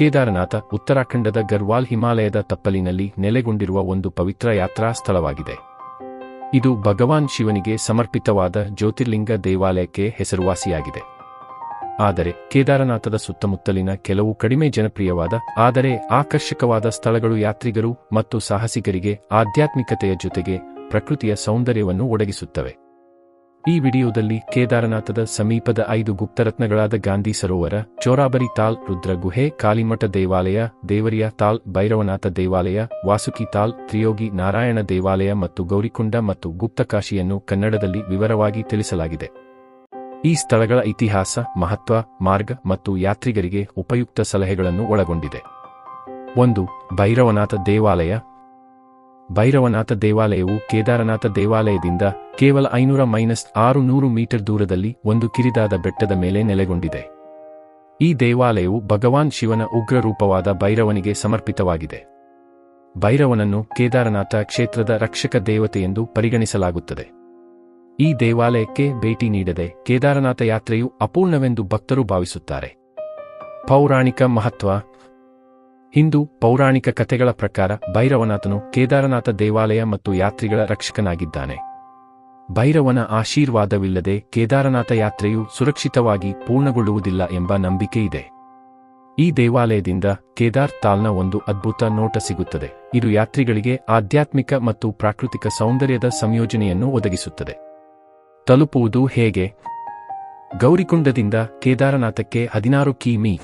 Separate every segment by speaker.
Speaker 1: ಕೇದಾರನಾಥ ಉತ್ತರಾಖಂಡದ ಗರ್ವಾಲ್ ಹಿಮಾಲಯದ ತಪ್ಪಲಿನಲ್ಲಿ ನೆಲೆಗೊಂಡಿರುವ ಒಂದು ಪವಿತ್ರ ಯಾತ್ರಾ ಸ್ಥಳವಾಗಿದೆ ಇದು ಭಗವಾನ್ ಶಿವನಿಗೆ ಸಮರ್ಪಿತವಾದ ಜ್ಯೋತಿರ್ಲಿಂಗ ದೇವಾಲಯಕ್ಕೆ ಹೆಸರುವಾಸಿಯಾಗಿದೆ. ಆದರೆ ಕೇದಾರನಾಥದ ಸುತ್ತಮುತ್ತಲಿನ ಕೆಲವು ಕಡಿಮೆ ಜನಪ್ರಿಯವಾದ, ಆದರೆ ಆಕರ್ಷಕವಾದ ಸ್ಥಳಗಳು ಯಾತ್ರಿಗರು ಮತ್ತು ಸಾಹಸಿಗರಿಗೆ ಆಧ್ಯಾತ್ಮಿಕತೆಯ ಜೊತೆಗೆ ಪ್ರಕೃತಿಯ ಸೌಂದರ್ಯವನ್ನು ಒದಗಿಸುತ್ತವೆ. ಈ ವಿಡಿಯೋದಲ್ಲಿ ಕೇದಾರನಾಥದ ಸಮೀಪದ ಐದು ಗುಪ್ತರತ್ನಗಳಾದ ಗಾಂಧಿ ಸರೋವರ, ಚೋರಾಬರಿ ತಾಲ್ ರುದ್ರ ಗುಹೆ ಕಾಲಿಮಠ ದೇವಾಲಯ, ದೇವರಿಯ ತಾಲ್ ಭೈರವನಾಥ ದೇವಾಲಯ, ವಾಸುಕಿ ತಾಲ್ ತ್ರಿಯೋಗಿ ನಾರಾಯಣ ದೇವಾಲಯ ಮತ್ತು ಗೌರಿಕುಂಡ ಮತ್ತು ಗುಪ್ತಕಾಶಿಯನ್ನು ಕನ್ನಡದಲ್ಲಿ ವಿವರವಾಗಿ ತಿಳಿಸಲಾಗಿದೆ. ಈ ಸ್ಥಳಗಳ ಇತಿಹಾಸ, ಮಹತ್ವ, ಮಾರ್ಗ ಮತ್ತು ಯಾತ್ರಿಗರಿಗೆ ಉಪಯುಕ್ತ ಸಲಹೆಗಳನ್ನು ಒಳಗೊಂಡಿದೆ. ಒಂದು, ಭೈರವನಾಥ ದೇವಾಲಯ ಭೈರವನಾಥ ದೇವಾಲಯವು ಕೇದಾರನಾಥ ದೇವಾಲಯದಿಂದ ಕೇವಲ ಐನೂರ ಮೈನಸ್ ಆರು ನೂರು ಮೀಟರ್ ದೂರದಲ್ಲಿ ಒಂದು ಕಿರಿದಾದ ಬೆಟ್ಟದ ಮೇಲೆ ನೆಲೆಗೊಂಡಿದೆ. ಈ ದೇವಾಲಯವು ಭಗವಾನ್ ಶಿವನ ಉಗ್ರ ರೂಪವಾದ ಭೈರವನಿಗೆ ಸಮರ್ಪಿತವಾಗಿದೆ. ಭೈರವನನ್ನು ಕೇದಾರನಾಥ ಕ್ಷೇತ್ರದ ರಕ್ಷಕ ದೇವತೆ ಎಂದು ಪರಿಗಣಿಸಲಾಗುತ್ತದೆ. ಈ ದೇವಾಲಯಕ್ಕೆ ಭೇಟಿ ನೀಡದೆ ಕೇದಾರನಾಥ ಯಾತ್ರೆಯು ಅಪೂರ್ಣವೆಂದು ಭಕ್ತರು ಭಾವಿಸುತ್ತಾರೆ. ಪೌರಾಣಿಕ ಮಹತ್ವ ಹಿಂದೂ ಪೌರಾಣಿಕ ಕಥೆಗಳ ಪ್ರಕಾರ ಭೈರವನಾಥನು ಕೇದಾರನಾಥ ದೇವಾಲಯ ಮತ್ತು ಯಾತ್ರಿಗಳ ರಕ್ಷಕನಾಗಿದ್ದಾನೆ. ಭೈರವನ ಆಶೀರ್ವಾದವಿಲ್ಲದೆ ಕೇದಾರನಾಥ ಯಾತ್ರೆಯು ಸುರಕ್ಷಿತವಾಗಿ ಪೂರ್ಣಗೊಳ್ಳುವುದಿಲ್ಲ ಎಂಬ ನಂಬಿಕೆ ಇದೆ. ಈ ದೇವಾಲಯದಿಂದ ಕೇದಾರ್ ತಾಲ್ನ ಒಂದು ಅದ್ಭುತ ನೋಟ ಸಿಗುತ್ತದೆ. ಇದು ಯಾತ್ರಿಗಳಿಗೆ ಆಧ್ಯಾತ್ಮಿಕ ಮತ್ತು ಪ್ರಾಕೃತಿಕ ಸೌಂದರ್ಯದ ಸಂಯೋಜನೆಯನ್ನು ಒದಗಿಸುತ್ತದೆ. ತಲುಪುವುದು ಹೇಗೆ? ಗೌರಿಕುಂಡದಿಂದ ಕೇದಾರನಾಥಕ್ಕೆ ಹದಿನಾರು ಕಿಮೀ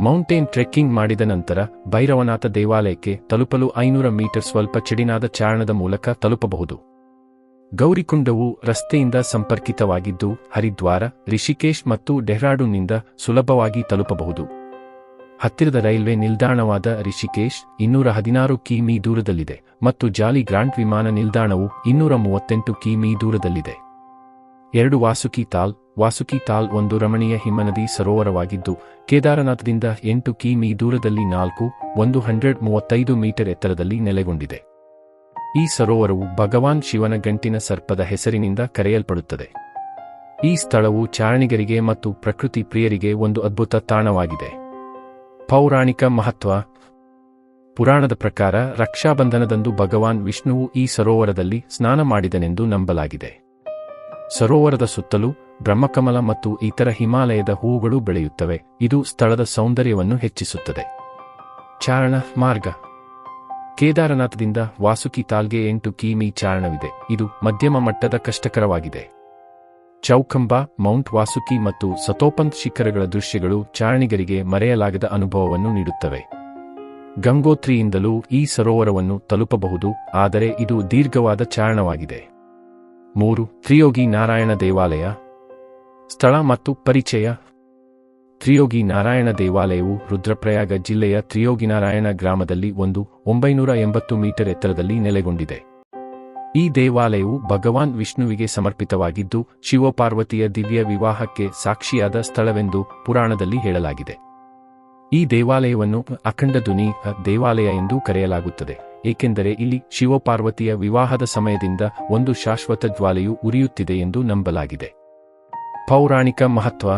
Speaker 1: ಮೌಂಟೇನ್ ಟ್ರೆಕ್ಕಿಂಗ್ ಮಾಡಿದ ನಂತರ ಭೈರವನಾಥ ದೇವಾಲಯಕ್ಕೆ ತಲುಪಲು ಐನೂರ ಮೀಟರ್ ಸ್ವಲ್ಪ ಚೆಡಿನಾದ ಚಾರಣದ ಮೂಲಕ ತಲುಪಬಹುದು. ಗೌರಿಕುಂಡವು ರಸ್ತೆಯಿಂದ ಸಂಪರ್ಕಿತವಾಗಿದ್ದು ಹರಿದ್ವಾರ, ರಿಷಿಕೇಶ್ ಮತ್ತು ಡೆಹ್ರಾಡೂನ್ನಿಂದ ಸುಲಭವಾಗಿ ತಲುಪಬಹುದು. ಹತ್ತಿರದ ರೈಲ್ವೆ ನಿಲ್ದಾಣವಾದ ರಿಷಿಕೇಶ್ ಇನ್ನೂರ ಹದಿನಾರು ಕಿಮೀ ದೂರದಲ್ಲಿದೆ ಮತ್ತು ಜಾಲಿ ಗ್ರಾಂಟ್ ವಿಮಾನ ನಿಲ್ದಾಣವು ಇನ್ನೂರ ಮೂವತ್ತೆಂಟು ಕಿಮೀ ದೂರದಲ್ಲಿದೆ. ಎರಡು ವಾಸುಕಿ ತಾಲ್ ವಾಸುಕಿ ತಾಲ್ ಒಂದು ರಮಣೀಯ ಹಿಮನದಿ ಸರೋವರವಾಗಿದ್ದು, ಕೇದಾರನಾಥದಿಂದ ಎಂಟು ಕಿಮೀ ದೂರದಲ್ಲಿ ನಾಲ್ಕು, ಒಂದು ಹಂಡ್ರೆಡ್ ಮೂವತ್ತೈದು ಮೀಟರ್ ಎತ್ತರದಲ್ಲಿ ನೆಲೆಗೊಂಡಿದೆ. ಈ ಸರೋವರವು ಭಗವಾನ್ ಶಿವನ ಗಂಟಿನ ಸರ್ಪದ ಹೆಸರಿನಿಂದ ಕರೆಯಲ್ಪಡುತ್ತದೆ. ಈ ಸ್ಥಳವು ಚಾರಣಿಗರಿಗೆ ಮತ್ತು ಪ್ರಕೃತಿ ಪ್ರಿಯರಿಗೆ ಒಂದು ಅದ್ಭುತ ತಾಣವಾಗಿದೆ. ಪೌರಾಣಿಕ ಮಹತ್ವ, ಪುರಾಣದ ಪ್ರಕಾರ ರಕ್ಷಾಬಂಧನದಂದು ಭಗವಾನ್ ವಿಷ್ಣುವು ಈ ಸರೋವರದಲ್ಲಿ ಸ್ನಾನ ಮಾಡಿದನೆಂದು ನಂಬಲಾಗಿದೆ. ಸರೋವರದ ಸುತ್ತಲೂ ಬ್ರಹ್ಮಕಮಲ ಮತ್ತು ಇತರ ಹಿಮಾಲಯದ ಹೂವುಗಳು ಬೆಳೆಯುತ್ತವೆ. ಇದು ಸ್ಥಳದ ಸೌಂದರ್ಯವನ್ನು ಹೆಚ್ಚಿಸುತ್ತದೆ. ಚಾರಣ ಮಾರ್ಗ. ಕೇದಾರನಾಥದಿಂದ ವಾಸುಕಿ ತಾಲ್ಗೆ ಎಂಟು ಕಿಮೀ ಚಾರಣವಿದೆ. ಇದು ಮಧ್ಯಮ ಮಟ್ಟದ ಕಷ್ಟಕರವಾಗಿದೆ. ಚೌಕಂಬ ಮೌಂಟ್ ವಾಸುಕಿ ಮತ್ತು ಸತೋಪಂತ್ ಶಿಖರಗಳ ದೃಶ್ಯಗಳು ಚಾರಣಿಗರಿಗೆ ಮರೆಯಲಾಗದ ಅನುಭವವನ್ನು ನೀಡುತ್ತವೆ. ಗಂಗೋತ್ರಿಯಿಂದಲೂ ಈ ಸರೋವರವನ್ನು ತಲುಪಬಹುದು, ಆದರೆ ಇದು ದೀರ್ಘವಾದ ಚಾರಣವಾಗಿದೆ. ಮೂರು, ತ್ರಿಯೋಗಿ ನಾರಾಯಣ ದೇವಾಲಯ. ಸ್ಥಳ ಮತ್ತು ಪರಿಚಯ. ತ್ರಿಯೋಗಿ ನಾರಾಯಣ ದೇವಾಲಯವು ರುದ್ರಪ್ರಯಾಗ ಜಿಲ್ಲೆಯ ತ್ರಿಯೋಗಿನಾರಾಯಣ ಗ್ರಾಮದಲ್ಲಿ ಒಂದು, ಒಂಬೈನೂರ ಎಂಬತ್ತು ಮೀಟರ್ ಎತ್ತರದಲ್ಲಿ ನೆಲೆಗೊಂಡಿದೆ. ಈ ದೇವಾಲಯವು ಭಗವಾನ್ ವಿಷ್ಣುವಿಗೆ ಸಮರ್ಪಿತವಾಗಿದ್ದು, ಶಿವಪಾರ್ವತಿಯ ದಿವ್ಯ ವಿವಾಹಕ್ಕೆ ಸಾಕ್ಷಿಯಾದ ಸ್ಥಳವೆಂದು ಪುರಾಣದಲ್ಲಿ ಹೇಳಲಾಗಿದೆ. ಈ ದೇವಾಲಯವನ್ನು ಅಖಂಡ ಧ್ವನಿ ದೇವಾಲಯ ಎಂದು ಕರೆಯಲಾಗುತ್ತದೆ. ಏಕೆಂದರೆ ಇಲ್ಲಿ ಶಿವಪಾರ್ವತಿಯ ವಿವಾಹದ ಸಮಯದಿಂದ ಒಂದು ಶಾಶ್ವತ ಜ್ವಾಲೆಯು ಉರಿಯುತ್ತಿದೆ ಎಂದು ನಂಬಲಾಗಿದೆ. ಪೌರಾಣಿಕ ಮಹತ್ವ.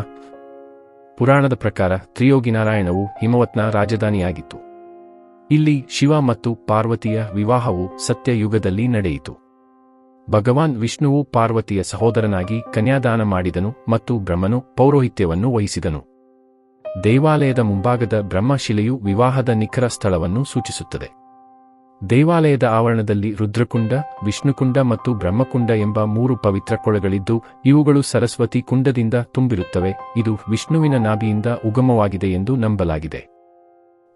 Speaker 1: ಪುರಾಣದ ಪ್ರಕಾರ ತ್ರಿಯೋಗಿನಾರಾಯಣವು ಹಿಮವತ್ನ ರಾಜಧಾನಿಯಾಗಿತ್ತು. ಇಲ್ಲಿ ಶಿವ ಮತ್ತು ಪಾರ್ವತಿಯ ವಿವಾಹವು ಸತ್ಯಯುಗದಲ್ಲಿ ನಡೆಯಿತು. ಭಗವಾನ್ ವಿಷ್ಣುವು ಪಾರ್ವತಿಯ ಸಹೋದರನಾಗಿ ಕನ್ಯಾದಾನ ಮಾಡಿದನು ಮತ್ತು ಬ್ರಹ್ಮನು ಪೌರೋಹಿತ್ಯವನ್ನು ವಹಿಸಿದನು. ದೇವಾಲಯದ ಮುಂಭಾಗದ ಬ್ರಹ್ಮಶಿಲೆಯು ವಿವಾಹದ ನಿಖರ ಸ್ಥಳವನ್ನು ಸೂಚಿಸುತ್ತದೆ. ದೇವಾಲಯದ ಆವರಣದಲ್ಲಿ ರುದ್ರಕುಂಡ, ವಿಷ್ಣುಕುಂಡ ಮತ್ತು ಬ್ರಹ್ಮಕುಂಡ ಎಂಬ ಮೂರು ಪವಿತ್ರ ಕೊಳಗಳಿದ್ದು, ಇವುಗಳು ಸರಸ್ವತಿ ಕುಂಡದಿಂದ ತುಂಬಿರುತ್ತವೆ. ಇದು ವಿಷ್ಣುವಿನ ನಾಭಿಯಿಂದ ಉಗಮವಾಗಿದೆ ಎಂದು ನಂಬಲಾಗಿದೆ.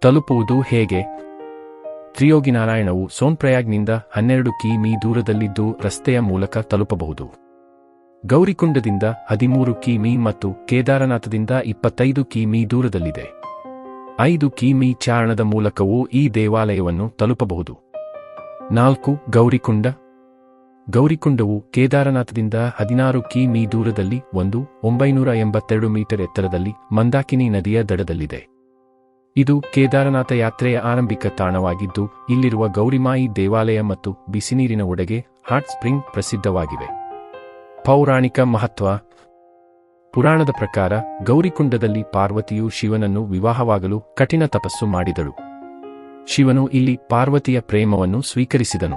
Speaker 1: ತಲುಪುವುದು ಹೇಗೆ? ತ್ರಿಯೋಗಿನಾರಾಯಣವು ಸೋನ್ಪ್ರಯಾಗ್ನಿಂದ ಹನ್ನೆರಡು ಕಿಮೀ ದೂರದಲ್ಲಿದ್ದು ರಸ್ತೆಯ ಮೂಲಕ ತಲುಪಬಹುದು. ಗೌರಿಕುಂಡದಿಂದ ಹದಿಮೂರು ಕಿಮೀ ಮತ್ತು ಕೇದಾರನಾಥದಿಂದ ಇಪ್ಪತ್ತೈದು ಕಿಮೀ ದೂರದಲ್ಲಿದೆ. ಐದು ಕಿಮಿ ಚಾರಣದ ಮೂಲಕವೂ ಈ ದೇವಾಲಯವನ್ನು ತಲುಪಬಹುದು. ನಾಲ್ಕು, ಗೌರಿಕುಂಡ. ಗೌರಿಕುಂಡವು ಕೇದಾರನಾಥದಿಂದ ಹದಿನಾರು ಕಿಮಿ ದೂರದಲ್ಲಿ ಒಂದು, ಒಂಬೈನೂರ ಎಂಬತ್ತೆರಡು ಮೀಟರ್ ಎತ್ತರದಲ್ಲಿ ಮಂದಾಕಿನಿ ನದಿಯ ದಡದಲ್ಲಿದೆ. ಇದು ಕೇದಾರನಾಥ ಯಾತ್ರೆಯ ಆರಂಭಿಕ ತಾಣವಾಗಿದ್ದು, ಇಲ್ಲಿರುವ ಗೌರಿಮಾಯಿ ದೇವಾಲಯ ಮತ್ತು ಬಿಸಿನೀರಿನ ಒಡೆಗೆ ಹಾಟ್ ಸ್ಪ್ರಿಂಗ್ ಪ್ರಸಿದ್ಧವಾಗಿವೆ. ಪೌರಾಣಿಕ ಮಹತ್ವ ಪುರಾಣದ ಪ್ರಕಾರ ಗೌರಿಕುಂಡದಲ್ಲಿ ಪಾರ್ವತಿಯು ಶಿವನನ್ನು ವಿವಾಹವಾಗಲು ಕಠಿಣ ತಪಸ್ಸು ಮಾಡಿದಳು. ಶಿವನು ಇಲ್ಲಿ ಪಾರ್ವತಿಯ ಪ್ರೇಮವನ್ನು ಸ್ವೀಕರಿಸಿದನು.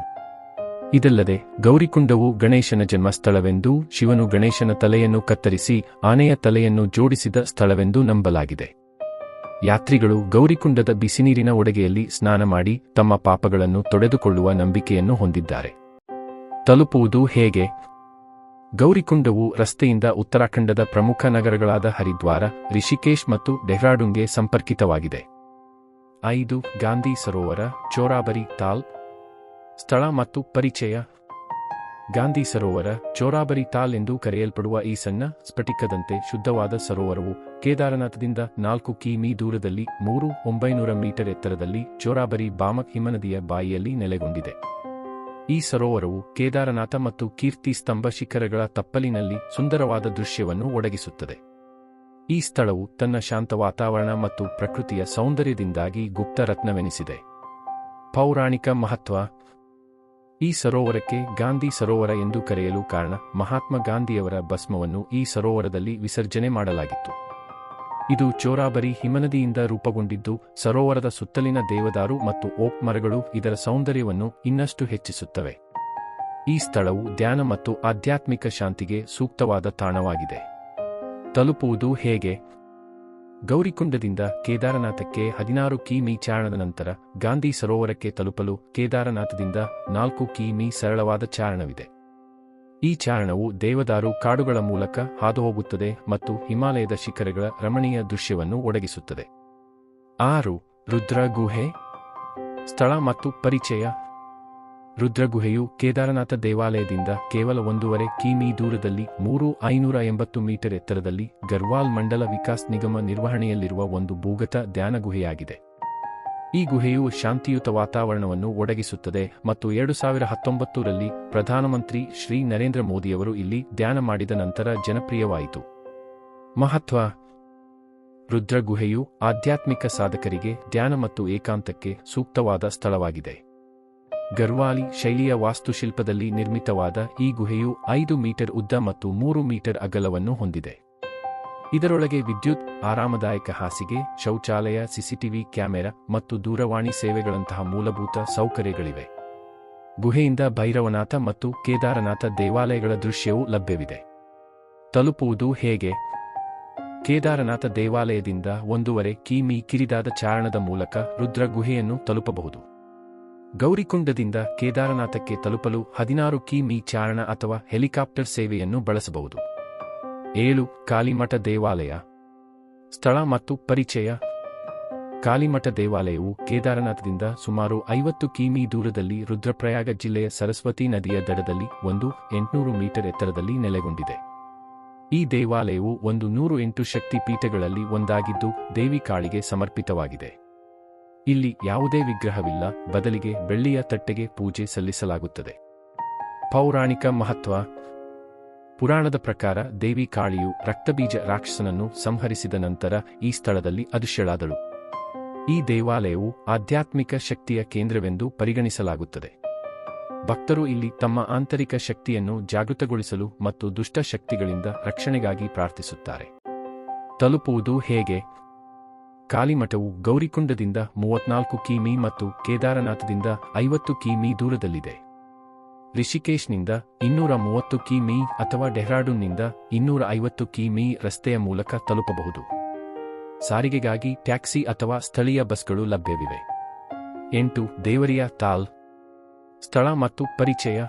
Speaker 1: ಇದಲ್ಲದೆ ಗೌರಿಕುಂಡವು ಗಣೇಶನ ಜನ್ಮಸ್ಥಳವೆಂದೂ ಶಿವನು ಗಣೇಶನ ತಲೆಯನ್ನು ಕತ್ತರಿಸಿ ಆನೆಯ ತಲೆಯನ್ನು ಜೋಡಿಸಿದ ಸ್ಥಳವೆಂದು ನಂಬಲಾಗಿದೆ. ಯಾತ್ರಿಗಳು ಗೌರಿಕುಂಡದ ಬಿಸಿನೀರಿನ ಒಡಗೆಯಲ್ಲಿ ಸ್ನಾನ ಮಾಡಿ ತಮ್ಮ ಪಾಪಗಳನ್ನು ತೊಡೆದುಕೊಳ್ಳುವ ನಂಬಿಕೆಯನ್ನು ಹೊಂದಿದ್ದಾರೆ. ತಲುಪುವುದು ಹೇಗೆ? ಗೌರಿಕುಂಡವು ರಸ್ತೆಯಿಂದ ಉತ್ತರಾಖಂಡದ ಪ್ರಮುಖ ನಗರಗಳಾದ ಹರಿದ್ವಾರ, ರಿಷಿಕೇಶ್ ಮತ್ತು ಡೆಹ್ರಾಡೂನ್ಗೆ ಸಂಪರ್ಕಿತವಾಗಿದೆ. ಐದು, ಗಾಂಧಿ ಸರೋವರ, ಚೋರಾಬರಿ ತಾಲ್, ಸ್ಥಳ ಮತ್ತು ಪರಿಚಯ. ಗಾಂಧಿ ಸರೋವರ, ಚೋರಾಬರಿ ತಾಲ್ ಎಂದು ಕರೆಯಲ್ಪಡುವ ಈ ಸಣ್ಣ, ಸ್ಫಟಿಕದಂತೆ ಶುದ್ಧವಾದ ಸರೋವರವು ಕೇದಾರನಾಥದಿಂದ ನಾಲ್ಕು ಕಿಮೀ ದೂರದಲ್ಲಿ ಮೂರು, ಒಂಬೈನೂರ ಮೀಟರ್ ಎತ್ತರದಲ್ಲಿ ಚೋರಾಬರಿ ಬಾಮಕ್ ಹಿಮನದಿಯ ಬಾಯಿಯಲ್ಲಿ ನೆಲೆಗೊಂಡಿದೆ. ಈ ಸರೋವರವು ಕೇದಾರನಾಥ ಮತ್ತು ಕೀರ್ತಿ ಸ್ತಂಭ ಶಿಖರಗಳ ತಪ್ಪಲಿನಲ್ಲಿ ಸುಂದರವಾದ ದೃಶ್ಯವನ್ನು ಒಡಗಿಸುತ್ತದೆ ಈ ಸ್ಥಳವು ತನ್ನ ಶಾಂತ ವಾತಾವರಣ ಮತ್ತು ಪ್ರಕೃತಿಯ ಸೌಂದರ್ಯದಿಂದಾಗಿ ಗುಪ್ತ ರತ್ನವೆನಿಸಿದೆ. ಪೌರಾಣಿಕ ಮಹತ್ವ ಈ ಸರೋವರಕ್ಕೆ ಗಾಂಧಿ ಸರೋವರ ಎಂದು ಕರೆಯಲು ಕಾರಣ ಮಹಾತ್ಮ ಗಾಂಧಿಯವರ ಭಸ್ಮವನ್ನು ಈ ಸರೋವರದಲ್ಲಿ ವಿಸರ್ಜನೆ ಮಾಡಲಾಗಿತ್ತು. ಇದು ಚೋರಾಬರಿ ಹಿಮನದಿಯಿಂದ ರೂಪುಗೊಂಡಿದ್ದು ಸರೋವರದ ಸುತ್ತಲಿನ ದೇವದಾರು ಮತ್ತು ಓಕ್ ಮರಗಳು ಇದರ ಸೌಂದರ್ಯವನ್ನು ಇನ್ನಷ್ಟು ಹೆಚ್ಚಿಸುತ್ತವೆ. ಈ ಸ್ಥಳವು ಧ್ಯಾನ ಮತ್ತು ಆಧ್ಯಾತ್ಮಿಕ ಶಾಂತಿಗೆ ಸೂಕ್ತವಾದ ತಾಣವಾಗಿದೆ. ತಲುಪುವುದು ಹೇಗೆ? ಗೌರಿಕುಂಡದಿಂದ ಕೇದಾರನಾಥಕ್ಕೆ ಹದಿನಾರು ಕಿಮೀ ಚಾರಣದ ನಂತರ ಗಾಂಧಿ ಸರೋವರಕ್ಕೆ ತಲುಪಲು ಕೇದಾರನಾಥದಿಂದ ನಾಲ್ಕು ಕಿಮೀ ಸರಳವಾದ ಚಾರಣವಿದೆ. ಈ ಚಾರಣವು ದೇವದಾರು ಕಾಡುಗಳ ಮೂಲಕ ಹಾದುಹೋಗುತ್ತದೆ ಮತ್ತು ಹಿಮಾಲಯದ ಶಿಖರಗಳ ರಮಣೀಯ ದೃಶ್ಯವನ್ನು ಒಡಗಿಸುತ್ತದೆ ಆರು, ರುದ್ರಗುಹೆ. ಸ್ಥಳ ಮತ್ತು ಪರಿಚಯ. ರುದ್ರಗುಹೆಯು ಕೇದಾರನಾಥ ದೇವಾಲಯದಿಂದ ಕೇವಲ ಒಂದೂವರೆ ಕಿಮೀ ದೂರದಲ್ಲಿ ಮೂರು ಐನೂರ ಎಂಬತ್ತು ಮೀಟರ್ ಎತ್ತರದಲ್ಲಿ ಗರ್ವಾಲ್ ಮಂಡಲ ವಿಕಾಸ್ ನಿಗಮ ನಿರ್ವಹಣೆಯಲ್ಲಿರುವ ಒಂದು ಭೂಗತ ಧ್ಯಾನ ಗುಹೆಯಾಗಿದೆ ಈ ಗುಹೆಯು ಶಾಂತಿಯುತ ವಾತಾವರಣವನ್ನು ಒದಗಿಸುತ್ತದೆ ಮತ್ತು ಎರಡು ಸಾವಿರ ಹತ್ತೊಂಬತ್ತರಲ್ಲಿ ಪ್ರಧಾನಮಂತ್ರಿ ಶ್ರೀ ನರೇಂದ್ರ ಮೋದಿಯವರು ಇಲ್ಲಿ ಧ್ಯಾನ ಮಾಡಿದ ನಂತರ ಜನಪ್ರಿಯವಾಯಿತು. ಮಹತ್ವ. ರುದ್ರಗುಹೆಯು ಆಧ್ಯಾತ್ಮಿಕ ಸಾಧಕರಿಗೆ ಧ್ಯಾನ ಮತ್ತು ಏಕಾಂತಕ್ಕೆ ಸೂಕ್ತವಾದ ಸ್ಥಳವಾಗಿದೆ. ಗರ್ವಾಲಿ ಶೈಲಿಯ ವಾಸ್ತುಶಿಲ್ಪದಲ್ಲಿ ನಿರ್ಮಿತವಾದ ಈ ಗುಹೆಯು ಐದು ಮೀಟರ್ ಉದ್ದ ಮತ್ತು ಮೂರು ಮೀಟರ್ ಅಗಲವನ್ನು ಹೊಂದಿದೆ. ಇದರೊಳಗೆ ವಿದ್ಯುತ್, ಆರಾಮದಾಯಕ ಹಾಸಿಗೆ, ಶೌಚಾಲಯ, ಸಿಸಿಟಿವಿ ಕ್ಯಾಮೆರಾ ಮತ್ತು ದೂರವಾಣಿ ಸೇವೆಗಳಂತಹ ಮೂಲಭೂತ ಸೌಕರ್ಯಗಳಿವೆ. ಗುಹೆಯಿಂದ ಭೈರವನಾಥ ಮತ್ತು ಕೇದಾರನಾಥ ದೇವಾಲಯಗಳ ದೃಶ್ಯವೂ ಲಭ್ಯವಿದೆ. ತಲುಪುವುದು ಹೇಗೆ? ಕೇದಾರನಾಥ ದೇವಾಲಯದಿಂದ ಒಂದೂವರೆ ಕಿಮೀ ಕಿರಿದಾದ ಚಾರಣದ ಮೂಲಕ ರುದ್ರ ಗುಹೆಯನ್ನು ತಲುಪಬಹುದು. ಗೌರಿಕುಂಡದಿಂದ ಕೇದಾರನಾಥಕ್ಕೆ ತಲುಪಲು ಹದಿನಾರು ಕಿಮೀ ಚಾರಣ ಅಥವಾ ಹೆಲಿಕಾಪ್ಟರ್ ಸೇವೆಯನ್ನು ಬಳಸಬಹುದು. ಏಳು ಕಾಲಿಮಠ ದೇವಾಲಯ. ಸ್ಥಳ ಮತ್ತು ಪರಿಚಯ. ಕಾಲಿಮಠ ದೇವಾಲಯವು ಕೇದಾರನಾಥದಿಂದ ಸುಮಾರು ಐವತ್ತು ಕಿಮಿ ದೂರದಲ್ಲಿ ರುದ್ರಪ್ರಯಾಗ ಜಿಲ್ಲೆಯ ಸರಸ್ವತಿ ನದಿಯ ದಡದಲ್ಲಿ ಒಂದು, ಎಂಟುನೂರು ಮೀಟರ್ ಎತ್ತರದಲ್ಲಿ ನೆಲೆಗೊಂಡಿದೆ. ಈ ದೇವಾಲಯವು ಒಂದು ನೂರು ಎಂಟು ಶಕ್ತಿ ಪೀಠಗಳಲ್ಲಿ ಒಂದಾಗಿದ್ದು ದೇವಿ ಕಾಳಿಗೆ ಸಮರ್ಪಿತವಾಗಿದೆ. ಇಲ್ಲಿ ಯಾವುದೇ ವಿಗ್ರಹವಿಲ್ಲ, ಬದಲಿಗೆ ಬೆಳ್ಳಿಯ ತಟ್ಟೆಗೆ ಪೂಜೆ ಸಲ್ಲಿಸಲಾಗುತ್ತದೆ. ಪೌರಾಣಿಕ ಮಹತ್ವ ಪುರಾಣದ ಪ್ರಕಾರ ದೇವಿ ಕಾಳಿಯು ರಕ್ತಬೀಜ ರಾಕ್ಷಸನನ್ನು ಸಂಹರಿಸಿದ ನಂತರ ಈ ಸ್ಥಳದಲ್ಲಿ ಅದೃಶ್ಯಳಾದಳು. ಈ ದೇವಾಲಯವು ಆಧ್ಯಾತ್ಮಿಕ ಶಕ್ತಿಯ ಕೇಂದ್ರವೆಂದು ಪರಿಗಣಿಸಲಾಗುತ್ತದೆ. ಭಕ್ತರು ಇಲ್ಲಿ ತಮ್ಮ ಆಂತರಿಕ ಶಕ್ತಿಯನ್ನು ಜಾಗೃತಗೊಳಿಸಲು ಮತ್ತು ದುಷ್ಟ ಶಕ್ತಿಗಳಿಂದ ರಕ್ಷಣೆಗಾಗಿ ಪ್ರಾರ್ಥಿಸುತ್ತಾರೆ. ತಲುಪುವುದು ಹೇಗೆ? ಕಾಲಿಮಠವು ಗೌರಿಕುಂಡದಿಂದ ಮೂವತ್ನಾಲ್ಕು ಕಿಮೀ ಮತ್ತು ಕೇದಾರನಾಥದಿಂದ ಐವತ್ತು ಕಿಮೀ ದೂರದಲ್ಲಿದೆ. ರಿಷಿಕೇಶ್ನಿಂದ ಇನ್ನೂರ ಮೂವತ್ತು ಕಿಮೀ ಅಥವಾ ಡೆಹ್ರಾಡೂನ್ನಿಂದ ಇನ್ನೂರ ಐವತ್ತು ಕಿಮೀ ರಸ್ತೆಯ ಮೂಲಕ ತಲುಪಬಹುದು. ಸಾರಿಗೆಗಾಗಿ ಟ್ಯಾಕ್ಸಿ ಅಥವಾ ಸ್ಥಳೀಯ ಬಸ್ಗಳು ಲಭ್ಯವಿವೆ. ಎಂಟು, ದೇವರಿಯ ತಾಲ್. ಸ್ಥಳ ಮತ್ತು ಪರಿಚಯ.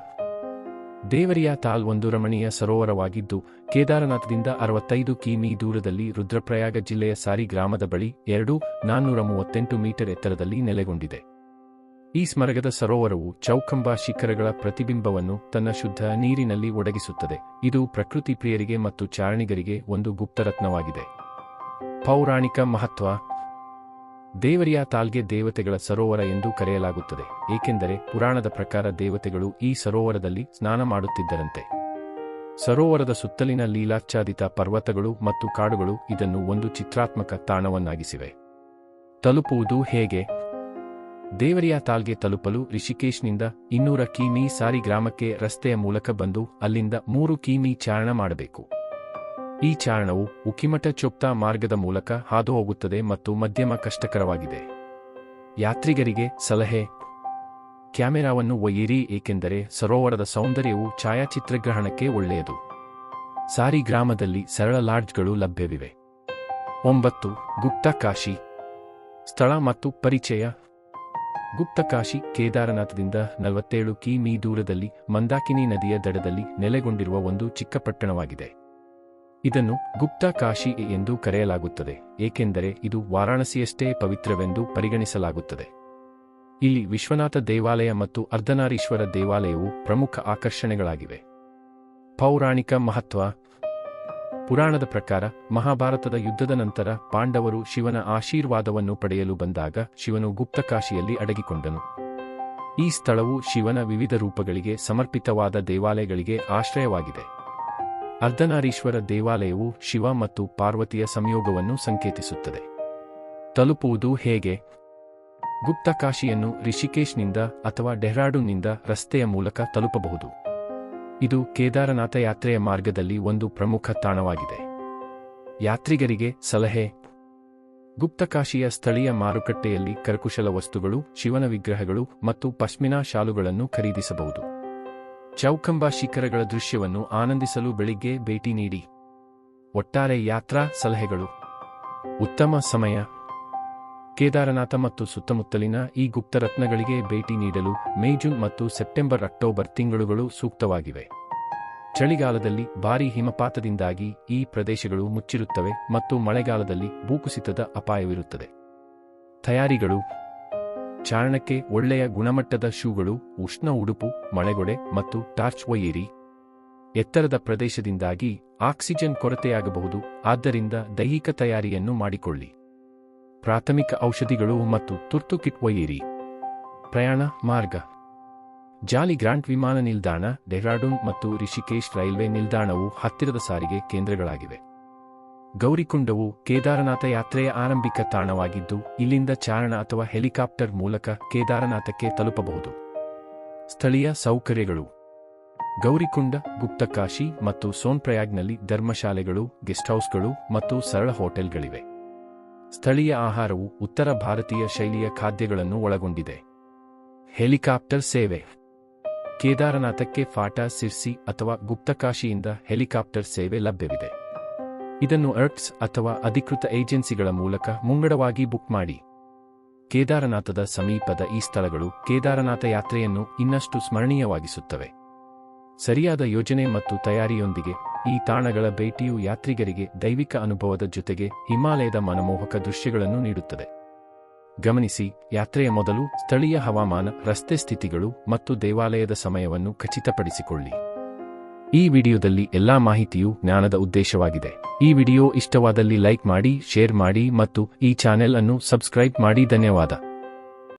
Speaker 1: ದೇವರಿಯ ತಾಲ್ ಒಂದು ರಮಣೀಯ ಸರೋವರವಾಗಿದ್ದು, ಕೇದಾರನಾಥದಿಂದ ಅರವತ್ತೈದು ಕಿಮೀ ದೂರದಲ್ಲಿ ರುದ್ರಪ್ರಯಾಗ ಜಿಲ್ಲೆಯ ಸಾರಿ ಗ್ರಾಮದ ಬಳಿ ಎರಡು, ನಾನ್ನೂರ ಮೂವತ್ತೆಂಟು ಮೀಟರ್ ಎತ್ತರದಲ್ಲಿ ನೆಲೆಗೊಂಡಿದೆ. ಈ ಸ್ಮರಗದ ಸರೋವರವು ಚೌಕಂಬ ಶಿಖರಗಳ ಪ್ರತಿಬಿಂಬವನ್ನು ತನ್ನ ಶುದ್ಧ ನೀರಿನಲ್ಲಿ ಒಡಗಿಸುತ್ತದೆ ಇದು ಪ್ರಕೃತಿ ಪ್ರಿಯರಿಗೆ ಮತ್ತು ಚಾರಣಿಗರಿಗೆ ಒಂದು ಗುಪ್ತರತ್ನವಾಗಿದೆ. ಪೌರಾಣಿಕ ಮಹತ್ವ ದೇವರಿಯ ತಾಲ್ಗೆ ದೇವತೆಗಳ ಸರೋವರ ಎಂದು ಕರೆಯಲಾಗುತ್ತದೆ, ಏಕೆಂದರೆ ಪುರಾಣದ ಪ್ರಕಾರ ದೇವತೆಗಳು ಈ ಸರೋವರದಲ್ಲಿ ಸ್ನಾನ ಮಾಡುತ್ತಿದ್ದರಂತೆ. ಸರೋವರದ ಸುತ್ತಲಿನ ಲೀಲಾಚ್ಛಾದಿತ ಪರ್ವತಗಳು ಮತ್ತು ಕಾಡುಗಳು ಇದನ್ನು ಒಂದು ಚಿತ್ರಾತ್ಮಕ ತಾಣವನ್ನಾಗಿಸಿವೆ. ತಲುಪುವುದು ಹೇಗೆ? ದೇವರಿಯ ತಾಳ್ಗೆ ತಲುಪಲು ರಿಷಿಕೇಶ್ನಿಂದ ಇನ್ನೂರ ಕಿಮೀ ಸಾರಿ ಗ್ರಾಮಕ್ಕೆ ರಸ್ತೆಯ ಮೂಲಕ ಬಂದು ಅಲ್ಲಿಂದ ಮೂರು ಕಿಮೀ ಚಾರಣ ಮಾಡಬೇಕು. ಈ ಚಾರಣವು ಉಕ್ಕಿಮಠ ಚೊಪ್ತಾ ಮಾರ್ಗದ ಮೂಲಕ ಹಾದು ಹೋಗುತ್ತದೆ ಮತ್ತು ಮಧ್ಯಮ ಕಷ್ಟಕರವಾಗಿದೆ. ಯಾತ್ರಿಗರಿಗೆ ಸಲಹೆ, ಕ್ಯಾಮೆರಾವನ್ನು ಒಯ್ಯಿರಿ ಏಕೆಂದರೆ ಸರೋವರದ ಸೌಂದರ್ಯವು ಛಾಯಾಚಿತ್ರಗ್ರಹಣಕ್ಕೆ ಒಳ್ಳೆಯದು. ಸಾರಿ ಗ್ರಾಮದಲ್ಲಿ ಸರಳ ಲಾಡ್ಜ್ಗಳು ಲಭ್ಯವಿವೆ. ಒಂಬತ್ತು ಗುಪ್ತ ಕಾಶಿ ಸ್ಥಳ ಮತ್ತು ಪರಿಚಯ ಗುಪ್ತ ಕಾಶಿ ಕೇದಾರನಾಥದಿಂದ ನಲವತ್ತೇಳು ಕಿಮಿ ದೂರದಲ್ಲಿ ಮಂದಾಕಿನಿ ನದಿಯ ದಡದಲ್ಲಿ ನೆಲೆಗೊಂಡಿರುವ ಒಂದು ಚಿಕ್ಕ ಪಟ್ಟಣವಾಗಿದೆ. ಇದನ್ನು ಗುಪ್ತ ಕಾಶಿ ಎಂದು ಕರೆಯಲಾಗುತ್ತದೆ, ಏಕೆಂದರೆ ಇದು ವಾರಾಣಸಿಯಷ್ಟೇ ಪವಿತ್ರವೆಂದು ಪರಿಗಣಿಸಲಾಗುತ್ತದೆ. ಇಲ್ಲಿ ವಿಶ್ವನಾಥ ದೇವಾಲಯ ಮತ್ತು ಅರ್ಧನಾರೀಶ್ವರ ದೇವಾಲಯವು ಪ್ರಮುಖ ಆಕರ್ಷಣೆಗಳಾಗಿವೆ. ಪೌರಾಣಿಕ ಮಹತ್ವ ಪುರಾಣದ ಪ್ರಕಾರ ಮಹಾಭಾರತದ ಯುದ್ಧದ ನಂತರ ಪಾಂಡವರು ಶಿವನ ಆಶೀರ್ವಾದವನ್ನು ಪಡೆಯಲು ಬಂದಾಗ ಶಿವನು ಗುಪ್ತಕಾಶಿಯಲ್ಲಿ ಅಡಗಿಕೊಂಡನು. ಈ ಸ್ಥಳವು ಶಿವನ ವಿವಿಧ ರೂಪಗಳಿಗೆ ಸಮರ್ಪಿತವಾದ ದೇವಾಲಯಗಳಿಗೆ ಆಶ್ರಯವಾಗಿದೆ. ಅರ್ಧನಾರೀಶ್ವರ ದೇವಾಲಯವು ಶಿವ ಮತ್ತು ಪಾರ್ವತಿಯ ಸಂಯೋಗವನ್ನು ಸಂಕೇತಿಸುತ್ತದೆ. ತಲುಪುವುದು ಹೇಗೆ? ಗುಪ್ತಕಾಶಿಯನ್ನು ರಿಷಿಕೇಶ್ನಿಂದ ಅಥವಾ ಡೆಹ್ರಾಡೂನ್ನಿಂದ ರಸ್ತೆಯ ಮೂಲಕ ತಲುಪಬಹುದು. ಇದು ಕೇದಾರನಾಥ ಯಾತ್ರೆಯ ಮಾರ್ಗದಲ್ಲಿ ಒಂದು ಪ್ರಮುಖ ತಾಣವಾಗಿದೆ. ಯಾತ್ರಿಗರಿಗೆ ಸಲಹೆ. ಗುಪ್ತಕಾಶಿಯ ಸ್ಥಳೀಯ ಮಾರುಕಟ್ಟೆಯಲ್ಲಿ ಕರಕುಶಲ ವಸ್ತುಗಳು, ಶಿವನ ವಿಗ್ರಹಗಳು ಮತ್ತು ಪಶ್ಮಿನಾ ಶಾಲುಗಳನ್ನು ಖರೀದಿಸಬಹುದು. ಚೌಕಂಬ ಶಿಖರಗಳ ದೃಶ್ಯವನ್ನು ಆನಂದಿಸಲು ಬೆಳಿಗ್ಗೆ ಭೇಟಿ ನೀಡಿ. ಒಟ್ಟಾರೆ ಯಾತ್ರಾ ಸಲಹೆಗಳು. ಉತ್ತಮ ಸಮಯ. ಕೇದಾರನಾಥ ಮತ್ತು ಸುತ್ತಮುತ್ತಲಿನ ಈ ಗುಪ್ತರತ್ನಗಳಿಗೆ ಭೇಟಿ ನೀಡಲು ಮೇ, ಜೂನ್ ಮತ್ತು ಸೆಪ್ಟೆಂಬರ್, ಅಕ್ಟೋಬರ್ ತಿಂಗಳುಗಳು ಸೂಕ್ತವಾಗಿವೆ. ಚಳಿಗಾಲದಲ್ಲಿ ಭಾರೀ ಹಿಮಪಾತದಿಂದಾಗಿ ಈ ಪ್ರದೇಶಗಳು ಮುಚ್ಚಿರುತ್ತವೆ ಮತ್ತು ಮಳೆಗಾಲದಲ್ಲಿ ಭೂಕುಸಿತದ ಅಪಾಯವಿರುತ್ತದೆ. ತಯಾರಿಗಳು, ಚಾರಣಕ್ಕೆ ಒಳ್ಳೆಯ ಗುಣಮಟ್ಟದ ಶೂಗಳು, ಉಷ್ಣ ಉಡುಪು, ಮಳೆಗೊಡೆ ಮತ್ತು ಟಾರ್ಚ್ ಒಯ್ಯಿರಿ ಎತ್ತರದ ಪ್ರದೇಶದಿಂದಾಗಿ ಆಕ್ಸಿಜನ್ ಕೊರತೆಯಾಗಬಹುದು, ಆದ್ದರಿಂದ ದೈಹಿಕ ತಯಾರಿಯನ್ನು ಮಾಡಿಕೊಳ್ಳಿ. ಪ್ರಾಥಮಿಕ ಔಷಧಿಗಳು ಮತ್ತು ತುರ್ತು ಕಿಟ್ ಒಯ್ಯಿರಿ. ಪ್ರಯಾಣ ಮಾರ್ಗ. ಜಾಲಿ ಗ್ರಾಂಟ್ ವಿಮಾನ ನಿಲ್ದಾಣ, ಡೆಹ್ರಾಡೂನ್ ಮತ್ತು ರಿಷಿಕೇಶ್ ರೈಲ್ವೆ ನಿಲ್ದಾಣವು ಹತ್ತಿರದ ಸಾರಿಗೆ ಕೇಂದ್ರಗಳಾಗಿವೆ. ಗೌರಿಕುಂಡವು ಕೇದಾರನಾಥ ಯಾತ್ರೆಯ ಆರಂಭಿಕ ತಾಣವಾಗಿದ್ದು, ಇಲ್ಲಿಂದ ಚಾರಣ ಅಥವಾ ಹೆಲಿಕಾಪ್ಟರ್ ಮೂಲಕ ಕೇದಾರನಾಥಕ್ಕೆ ತಲುಪಬಹುದು. ಸ್ಥಳೀಯ ಸೌಕರ್ಯಗಳು. ಗೌರಿಕುಂಡ, ಗುಪ್ತಕಾಶಿ ಮತ್ತು ಸೋನ್ಪ್ರಯಾಗ್ನಲ್ಲಿ ಧರ್ಮಶಾಲೆಗಳು, ಗೆಸ್ಟ್ ಹೌಸ್ಗಳು ಮತ್ತು ಸರಳ ಹೋಟೆಲ್ಗಳಿವೆ. ಸ್ಥಳೀಯ ಆಹಾರವು ಉತ್ತರ ಭಾರತೀಯ ಶೈಲಿಯ ಖಾದ್ಯಗಳನ್ನು ಒಳಗೊಂಡಿದೆ. ಹೆಲಿಕಾಪ್ಟರ್ ಸೇವೆ. ಕೇದಾರನಾಥಕ್ಕೆ ಫಾಟಾ, ಸಿರ್ಸಿ ಅಥವಾ ಗುಪ್ತಕಾಶಿಯಿಂದ ಹೆಲಿಕಾಪ್ಟರ್ ಸೇವೆ ಲಭ್ಯವಿದೆ. ಇದನ್ನು ಅರ್ಟ್ಸ್ ಅಥವಾ ಅಧಿಕೃತ ಏಜೆನ್ಸಿಗಳ ಮೂಲಕ ಮುಂಗಡವಾಗಿ ಬುಕ್ ಮಾಡಿ. ಕೇದಾರನಾಥದ ಸಮೀಪದ ಈ ಸ್ಥಳಗಳು ಕೇದಾರನಾಥ ಯಾತ್ರೆಯನ್ನು ಇನ್ನಷ್ಟು ಸ್ಮರಣೀಯವಾಗಿಸುತ್ತವೆ. ಸರಿಯಾದ ಯೋಜನೆ ಮತ್ತು ತಯಾರಿಯೊಂದಿಗೆ ಈ ತಾಣಗಳ ಭೇಟಿಯು ಯಾತ್ರಿಗರಿಗೆ ದೈವಿಕ ಅನುಭವದ ಜೊತೆಗೆ ಹಿಮಾಲಯದ ಮನಮೋಹಕ ದೃಶ್ಯಗಳನ್ನು ನೀಡುತ್ತದೆ. ಗಮನಿಸಿ, ಯಾತ್ರೆಯ ಮೊದಲು ಸ್ಥಳೀಯ ಹವಾಮಾನ, ರಸ್ತೆ ಸ್ಥಿತಿಗಳು ಮತ್ತು ದೇವಾಲಯದ ಸಮಯವನ್ನು ಖಚಿತಪಡಿಸಿಕೊಳ್ಳಿ. ಈ ವಿಡಿಯೋದಲ್ಲಿ ಎಲ್ಲಾ ಮಾಹಿತಿಯು ಜ್ಞಾನದ ಉದ್ದೇಶವಾಗಿದೆ. ಈ ವಿಡಿಯೋ ಇಷ್ಟವಾದಲ್ಲಿ ಲೈಕ್ ಮಾಡಿ, ಶೇರ್ ಮಾಡಿ ಮತ್ತು ಈ ಚಾನೆಲ್ ಅನ್ನು ಸಬ್ಸ್ಕ್ರೈಬ್ ಮಾಡಿ ಧನ್ಯವಾದ.